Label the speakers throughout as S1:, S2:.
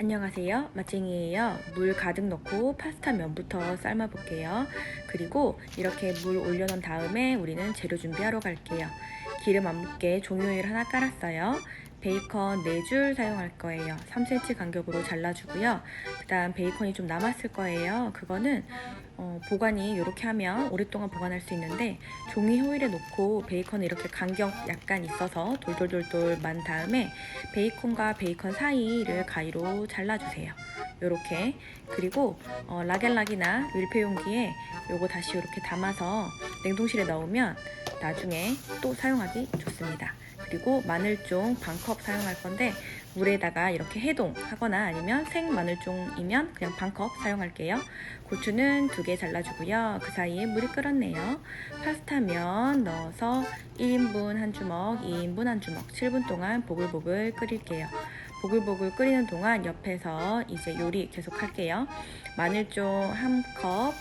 S1: 안녕하세요. 맛쟁이에요. 물 가득 넣고 파스타 면부터 삶아 볼게요. 그리고 이렇게 물 올려놓은 다음에 우리는 재료 준비하러 갈게요. 기름 안 묻게 종이오일 하나 깔았어요. 베이컨 4줄 사용할 거예요. 3cm 간격으로 잘라주고요. 그 다음 베이컨이 좀 남았을 거예요. 그거는 어, 보관이 이렇게 하면 오랫동안 보관할 수 있는데 종이 호일에 놓고 베이컨을 이렇게 간격 약간 있어서 돌돌돌돌 만 다음에 베이컨과 베이컨 사이를 가위로 잘라주세요. 요렇게 그리고 어, 라겔락이나 밀폐 용기에 요거 다시 이렇게 담아서 냉동실에 넣으면 나중에 또 사용하기 좋습니다. 그리고 마늘종 반컵 사용할 건데 물에다가 이렇게 해동하거나 아니면 생 마늘종이면 그냥 반컵 사용할게요. 고추는 두 개 잘라주고요. 그 사이에 물이 끓었네요. 파스타면 넣어서 1인분 한 주먹, 2인분 한 주먹, 7분 동안 보글보글 끓일게요. 보글보글 끓이는 동안 옆에서 이제 요리 계속 할게요. 마늘종 한 컵,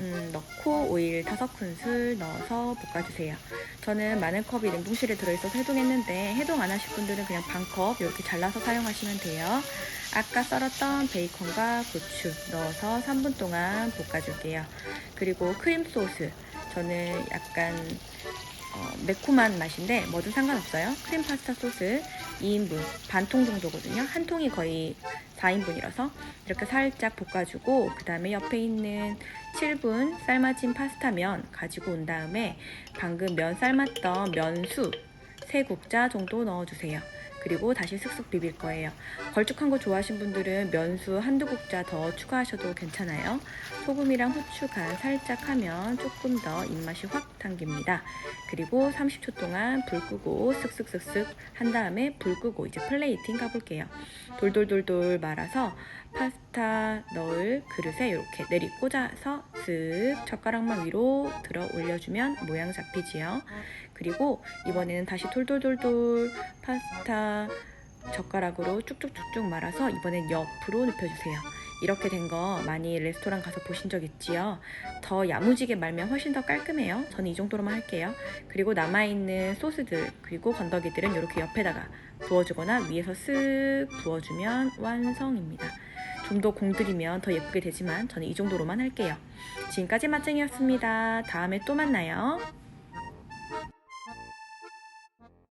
S1: 음, 넣고 오일 5큰술 넣어서 볶아주세요. 저는 마늘 컵이 냉동실에 들어있어서 해동했는데 해동 안 하실 분들은 그냥 반 컵 이렇게 잘라서 사용하시면 돼요. 아까 썰었던 베이컨과 고추 넣어서 3분 동안 볶아줄게요. 그리고 크림 소스 저는 약간 어, 매콤한 맛인데 뭐든 상관없어요. 크림 파스타 소스 2인분 반 통 정도거든요. 한 통이 거의 4인분이라서 이렇게 살짝 볶아주고 그 다음에 옆에 있는 7분 삶아진 파스타면 가지고 온 다음에 방금 면 삶았던 면수 3국자 정도 넣어주세요. 그리고 다시 슥슥 비빌 거예요. 걸쭉한 거 좋아하신 분들은 면수 한두 국자 더 추가하셔도 괜찮아요. 소금이랑 후추 간 살짝 하면 조금 더 입맛이 확 당깁니다. 그리고 30초 동안 불 끄고 쓱쓱쓱쓱 한 다음에 불 끄고 이제 플레이팅 가볼게요. 돌돌돌돌 말아서 파스타 넣을 그릇에 이렇게 내리 꽂아서 쓱 젓가락만 위로 들어 올려주면 모양 잡히지요. 그리고 이번에는 다시 돌돌돌돌 파스타 젓가락으로 쭉쭉쭉쭉 말아서 이번엔 옆으로 눕혀주세요. 이렇게 된 거 많이 레스토랑 가서 보신 적 있지요? 더 야무지게 말면 훨씬 더 깔끔해요. 저는 이 정도로만 할게요. 그리고 남아있는 소스들 그리고 건더기들은 이렇게 옆에다가 부어주거나 위에서 쓱 부어주면 완성입니다. 좀 더 공들이면 더 예쁘게 되지만 저는 이 정도로만 할게요. 지금까지 맛쟁이였습니다. 다음에 또 만나요.